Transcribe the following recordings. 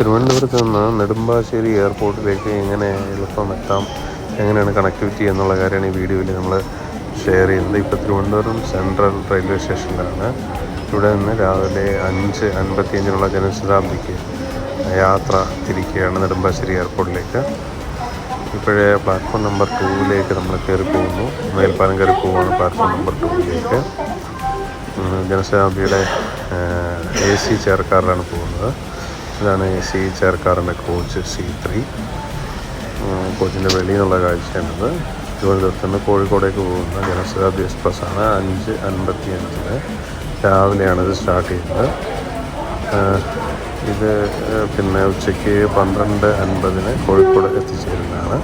തിരുവനന്തപുരത്ത് നിന്ന് നെടുമ്പാശ്ശേരി എയർപോർട്ടിലേക്ക് എങ്ങനെ എളുപ്പം എത്താം എങ്ങനെയാണ് കണക്ടിവിറ്റി എന്നുള്ള കാര്യമാണ് ഈ വീഡിയോയിൽ നമ്മൾ ഷെയർ ചെയ്യുന്നത്. ഇപ്പോൾ തിരുവനന്തപുരം സെൻട്രൽ റെയിൽവേ സ്റ്റേഷനിലാണ് ഇവിടെ നിന്ന് രാവിലെ അഞ്ച് അൻപത്തിയഞ്ചിനുള്ള ജനശതാബ്ദിക്ക് യാത്ര തിരിക്കുകയാണ് നെടുമ്പാശ്ശേരി എയർപോർട്ടിലേക്ക്. ഇപ്പോഴേ പ്ലാറ്റ്ഫോം നമ്പർ ടൂവിലേക്ക് നമ്മൾ കയറി പോകുന്നു. മേൽപ്പാലം കയറി പോവുകയാണ് പ്ലാറ്റ്ഫോം നമ്പർ ടൂവിലേക്ക് ജനശതാബ്ദിയുടെ എ സി ചേർക്കാറിലാണ് പോകുന്നത്. ഇതാണ് എ സി ചേർക്കാറിന്റെ കോച്ച് സി ത്രീ. കോച്ചിന്റെ വെളിയിൽ നിന്നുള്ള കാഴ്ചയാണിത്. തിരുവനന്തപുരത്ത് നിന്ന് കോഴിക്കോടേക്ക് പോകുന്ന ജനശതാബ്ദി എക്സ്പ്രസ്സാണ് അഞ്ച് അൻപത്തി അഞ്ചിന് രാവിലെയാണ് ഇത് സ്റ്റാർട്ട് ചെയ്യുന്നത്. ഇത് പിന്നെ ഉച്ചയ്ക്ക് പന്ത്രണ്ട് അൻപതിന് കോഴിക്കോട് എത്തിച്ചേരുന്നതാണ്.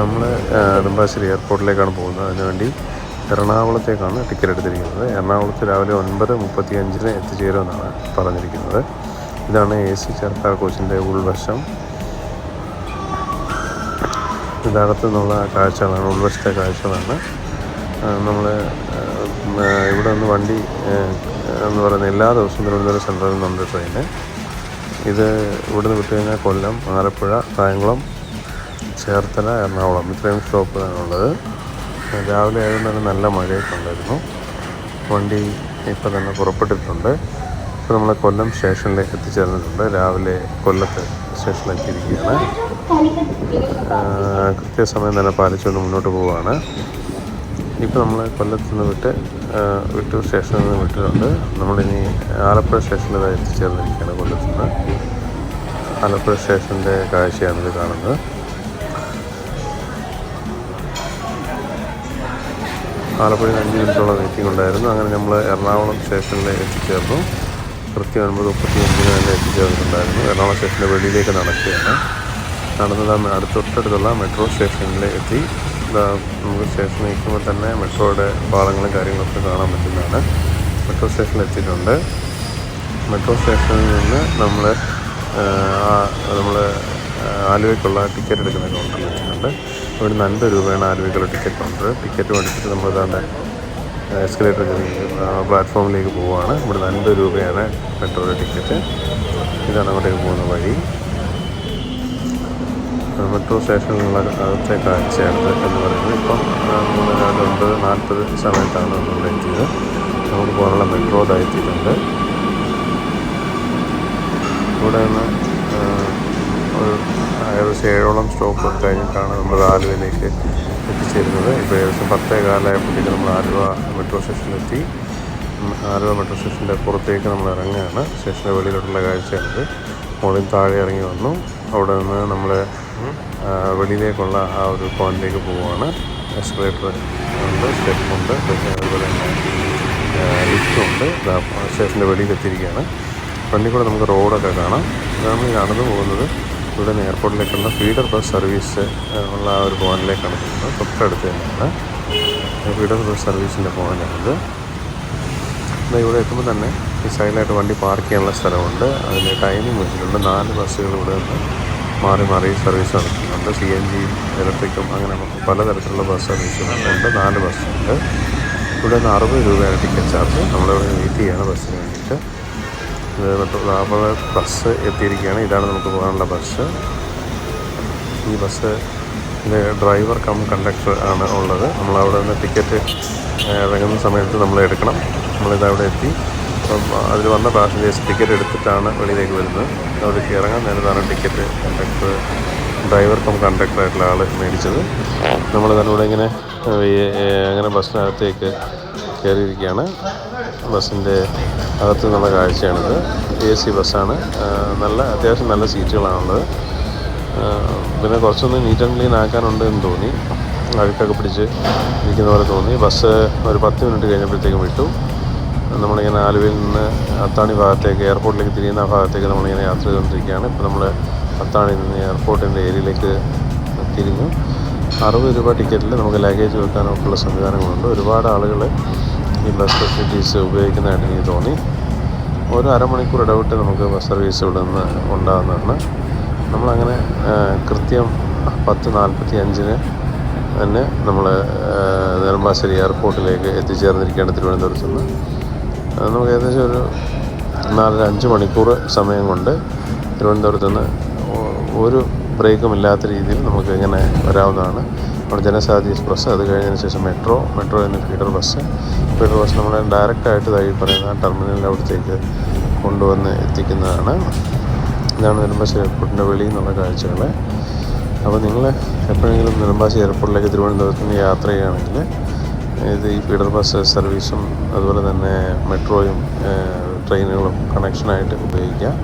നമ്മൾ നെടുമ്പാശ്ശേരി എയർപോർട്ടിലേക്കാണ് പോകുന്നത്. അതിനുവേണ്ടി എറണാകുളത്തേക്കാണ് ടിക്കറ്റ് എടുത്തിരിക്കുന്നത്. എറണാകുളത്ത് രാവിലെ ഒൻപത് മുപ്പത്തി അഞ്ചിന് എത്തിച്ചേരുമെന്നാണ് പറഞ്ഞിരിക്കുന്നത്. ഇതാണ് എ സി ചേർത്ത കോച്ചിന്റെ ഉൾവശം. ഇതകത്തു നിന്നുള്ള കാഴ്ചകളാണ് ഉൾവശത്തെ കാഴ്ചകളാണ്. നമ്മൾ ഇവിടെ നിന്ന് വണ്ടി എന്ന് പറയുന്ന എല്ലാ ദിവസവും തിരുവനന്തപുരം സെൻട്രലിൽ നിന്നുണ്ട് ട്രെയിന്. ഇത് ഇവിടുന്ന് വിട്ടു കഴിഞ്ഞാൽ കൊല്ലം ആലപ്പുഴ കായംകുളം ചേർത്തല എറണാകുളം. ഇത്രയും സ്റ്റോപ്പുകളാണുള്ളത് രാവിലെ ആയതുകൊണ്ട് തന്നെ നല്ല മഴയൊക്കെ ഉണ്ടായിരുന്നു. വണ്ടി ഇപ്പോൾ തന്നെ പുറപ്പെട്ടിട്ടുണ്ട്. ഇപ്പോൾ നമ്മൾ കൊല്ലം സ്റ്റേഷനിലേക്ക് എത്തിച്ചേർന്നിട്ടുണ്ട്. രാവിലെ കൊല്ലത്ത് സ്റ്റേഷനിലെത്തിയിരിക്കുകയാണ്. കൃത്യസമയം തന്നെ പാലിച്ചുകൊണ്ട് മുന്നോട്ട് പോവുകയാണ്. ഇപ്പോൾ നമ്മൾ കൊല്ലത്ത് നിന്ന് വിട്ട് വിട്ടൂർ സ്റ്റേഷനിൽ നിന്ന് വിട്ടിട്ടുണ്ട്. നമ്മളിനി ആലപ്പുഴ സ്റ്റേഷനിൽ എത്തിച്ചേർന്നിരിക്കുകയാണ് കൊല്ലത്ത് നിന്ന് ആലപ്പുഴ സ്റ്റേഷന്റെ കാഴ്ചയാണിത് കാണുന്നത്. ആലപ്പുഴയിൽ അഞ്ച് മിനിറ്റോളം വെയിറ്റിംഗ് ഉണ്ടായിരുന്നു. അങ്ങനെ നമ്മൾ എറണാകുളം സ്റ്റേഷനിൽ എത്തിച്ചേർന്നു. കൃത്യം ഒൻപത് മുപ്പത്തി അഞ്ചിന് തന്നെ എത്തിച്ചേർന്നിട്ടുണ്ടായിരുന്നു. എറണാകുളം സ്റ്റേഷന്റെ വെളിയിലേക്ക് നടക്കുകയാണ്. നടന്നത് അടുത്ത തൊട്ടടുത്തുള്ള മെട്രോ സ്റ്റേഷനിൽ എത്തി. നമുക്ക് സ്റ്റേഷനിൽ നിൽക്കുമ്പോൾ തന്നെ മെട്രോയുടെ പാളങ്ങളും കാര്യങ്ങളൊക്കെ കാണാൻ പറ്റുന്നതാണ്. മെട്രോ സ്റ്റേഷനിൽ എത്തിയിട്ടുണ്ട്. മെട്രോ സ്റ്റേഷനിൽ നിന്ന് നമ്മൾ നമ്മൾ ആലുവയ്ക്കുള്ള ടിക്കറ്റ് എടുക്കുന്ന കൗണ്ടറിൽ വെച്ചിട്ടുണ്ട് ഇവിടുന്ന് അൻപത് രൂപയാണ് ആലുവയ്ക്കുള്ള ടിക്കറ്റ് കൗണ്ടർ. ടിക്കറ്റ് മേടിച്ചിട്ട് നമ്മൾ ഇതാണ്ട് എസ്കലേറ്റർ പ്ലാറ്റ്ഫോമിലേക്ക് പോവുകയാണ്. ഇവിടെ അൻപത് രൂപയാണ് മെട്രോയുടെ ടിക്കറ്റ്. ഇതാണ് അങ്ങോട്ടേക്ക് പോകുന്ന വഴി. മെട്രോ സ്റ്റേഷനിലുള്ള അകത്തെ കാഴ്ചയാണിത് എന്ന് പറയുന്നത്. ഇപ്പം മൂന്ന് രാവിലെ ഒൻപത് നാൽപ്പത് സമയത്താണ് നമ്മൾ എത്തിയത്. നമുക്ക് പോകാനുള്ള മെട്രോ ദൈത്യത്തിലുണ്ട് ഇവിടെ നിന്ന് ഒരു ഏകദേശം ഏഴോളം സ്റ്റോപ്പ് കഴിഞ്ഞിട്ടാണ് നമ്മൾ ആലുവയിലേക്ക് എത്തിച്ചേരുന്നത് ഇപ്പോൾ ഏകദേശം പത്തേ കാലമായപ്പോഴത്തേക്ക് നമ്മൾ ആലുവ മെട്രോ സ്റ്റേഷനിലെത്തി ആലുവ മെട്രോ സ്റ്റേഷന്റെ പുറത്തേക്ക് നമ്മൾ ഇറങ്ങുകയാണ്. സ്റ്റേഷന്റെ വെളിയിലോട്ടുള്ള കാഴ്ചയാണിത്. മുകളിൽ താഴെ ഇറങ്ങി വന്നു. അവിടെ നിന്ന് നമ്മൾ വെളിയിലേക്കുള്ള ആ ഒരു പോയിന്റിലേക്ക് പോവുകയാണ്. എസ്കലേറ്റർ ഉണ്ട് സ്റ്റെപ്പുണ്ട് അതുപോലെ തന്നെ ലിഫ്റ്റുണ്ട് സ്റ്റേഷന്റെ വെളിയിൽ എത്തിയിരിക്കുകയാണ് ഫ്രണ്ടിൽ കൂടെ നമുക്ക് റോഡൊക്കെ കാണാം. നമ്മൾ നടന്നു പോകുന്നത്. നിന്ന് എയർപോർട്ടിലേക്കുള്ള ഫീഡർ ബസ് സർവീസ് ഉള്ള ആ ഒരു പോയിന്റിലേക്കാണ് പോകുന്നത്. തൊട്ടടുത്ത് തന്നെയാണ്. ഫീഡർ ബസ് സർവീസിന്റെ എന്നാൽ ഇവിടെ എത്തുമ്പോൾ തന്നെ ഈ സൈഡിലായിട്ട് വണ്ടി പാർക്ക് ചെയ്യാനുള്ള സ്ഥലമുണ്ട്. അതിന് ടൈമിംഗ് വെച്ചിട്ടുണ്ട്. നാല് ബസ്സുകൾ ഇവിടെ നിന്ന് മാറി മാറി സർവീസ് നടത്തുന്നുണ്ട്. സി എൻ ജി ഇലക്ട്രിക്കും അങ്ങനെ പലതരത്തിലുള്ള ബസ് സർവീസുകളുണ്ട് നാല് ബസ്സുണ്ട്. ഇവിടെ നിന്ന് അറുപത് രൂപയാണ് ടിക്കറ്റ് ചാർജ് നമ്മളിവിടെ വെയിറ്റ് ചെയ്യാണ് ബസ്സിന് വേണ്ടിയിട്ട്. അപ്പോൾ ബസ് എത്തിയിരിക്കുകയാണ്. ഇതാണ് നമുക്ക് പോകാനുള്ള ബസ് ഈ ബസ് ഡ്രൈവർ കം കണ്ടക്ടർ ആണ് ഉള്ളത്. നമ്മളവിടെ നിന്ന് ടിക്കറ്റ് ഇറങ്ങുന്ന സമയത്ത് നമ്മൾ എടുക്കണം. നമ്മളിത് അവിടെ എത്തി. അപ്പം അതിൽ വന്ന പാസഞ്ചേഴ്സ് ടിക്കറ്റ് എടുത്തിട്ടാണ് വെളിയിലേക്ക് വരുന്നത്. അവിടേക്ക് ഇറങ്ങാൻ നേരത്താണ് ticket conductor driver cum conductor ആയിട്ടുള്ള ആൾ മേടിച്ചത്. നമ്മൾ അതിലൂടെ ഇങ്ങനെ ഏഹ്, ഏഹ്, അങ്ങനെ ബസ്സിനകത്തേക്ക് കയറിയിരിക്കുകയാണ്. ബസ്സിന്റെ അകത്ത് നിന്നുള്ള കാഴ്ചയാണിത്. എ സി ബസ്സാണ്. നല്ല അത്യാവശ്യം നല്ല സീറ്റുകളാണുള്ളത്. പിന്നെ കുറച്ചൊന്ന് നീറ്റ് ആൻഡ് ക്ലീൻ ആക്കാനുണ്ട് എന്ന് തോന്നി. അഴുക്കൊക്കെ പിടിച്ച് ഇരിക്കുന്ന പോലെ തോന്നി. ബസ് ഒരു പത്ത് മിനിറ്റ് കഴിഞ്ഞപ്പോഴത്തേക്കും വിട്ടു. നമ്മളിങ്ങനെ ആലുവയിൽ നിന്ന് അത്താണി ഭാഗത്തേക്ക് എയർപോർട്ടിലേക്ക് തിരിയുന്ന ഭാഗത്തേക്ക് നമ്മളിങ്ങനെ യാത്ര ചെയ്തുകൊണ്ടിരിക്കുകയാണ്. ഇപ്പോൾ നമ്മൾ അത്താണിയിൽ നിന്ന് എയർപോർട്ടിന്റെ ഏരിയയിലേക്ക് തിരിഞ്ഞു. അറുപത് രൂപ ടിക്കറ്റിൽ നമുക്ക് ലഗേജ് വെക്കാനൊക്കെയുള്ള സംവിധാനങ്ങളുണ്ട്. ഒരുപാട് ആളുകൾ ഈ ബസ് ഫെസിലിറ്റീസ് ഉപയോഗിക്കുന്നതായിട്ട് എനിക്ക് തോന്നി. ഓരോ അരമണിക്കൂർ ഇടവിട്ട് നമുക്ക് ബസ് സർവീസ് ഇവിടെ നിന്ന് ഉണ്ടാകുന്നതാണ്. നമ്മളങ്ങനെ കൃത്യം പത്ത് നാൽപ്പത്തി അഞ്ചിന് തന്നെ നമ്മൾ നെടുമ്പാശ്ശേരി എയർപോർട്ടിലേക്ക് എത്തിച്ചേർന്നിരിക്കുകയാണ് തിരുവനന്തപുരത്ത് നിന്ന്. നമുക്ക് ഏകദേശം ഒരു നാലര അഞ്ച് മണിക്കൂർ സമയം കൊണ്ട് തിരുവനന്തപുരത്ത് നിന്ന് ഒരു ബ്രേക്കും ഇല്ലാത്ത രീതിയിൽ നമുക്ക് ഇങ്ങനെ വരാവുന്നതാണ്. നമ്മുടെ ജനസാധി എക്സ്പ്രസ് അത് കഴിഞ്ഞതിന് ശേഷം മെട്രോ മെട്രോ എന്ന ഫീഡർ ബസ്. ഫീഡർ ബസ് നമ്മളെ ഡയറക്റ്റായിട്ട് ഇതായി പറയുന്ന ടെർമിനലിന്റെ അവിടത്തേക്ക് കൊണ്ടുവന്ന് എത്തിക്കുന്നതാണ്. ഇതാണ് നെടുമ്പാശ്ശേരി എയർപോർട്ടിന്റെ വെളിയിൽ നിന്നുള്ള കാഴ്ചകൾ അപ്പോൾ നിങ്ങൾ എപ്പോഴെങ്കിലും നെടുമ്പാശ്ശേരി എയർപോർട്ടിലേക്ക് തിരുവനന്തപുരത്ത് നിന്ന് യാത്ര ചെയ്യുകയാണെങ്കിൽ ഇത് ഈ ഫീഡർ ബസ് സർവീസും അതുപോലെ തന്നെ മെട്രോയും ട്രെയിനുകളും കണക്ഷനായിട്ട് ഉപയോഗിക്കാം.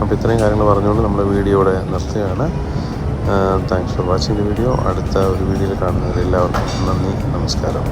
അപ്പോൾ ഇത്രയും കാര്യങ്ങൾ പറഞ്ഞുകൊണ്ട് നമ്മുടെ വീഡിയോ ഇവിടെ നിർത്തുകയാണ് thanks for watching the video അടുത്ത ഒരു വീഡിയോയിൽ കാണുന്നതിൽ എല്ലാവർക്കും നന്ദി നമസ്കാരം.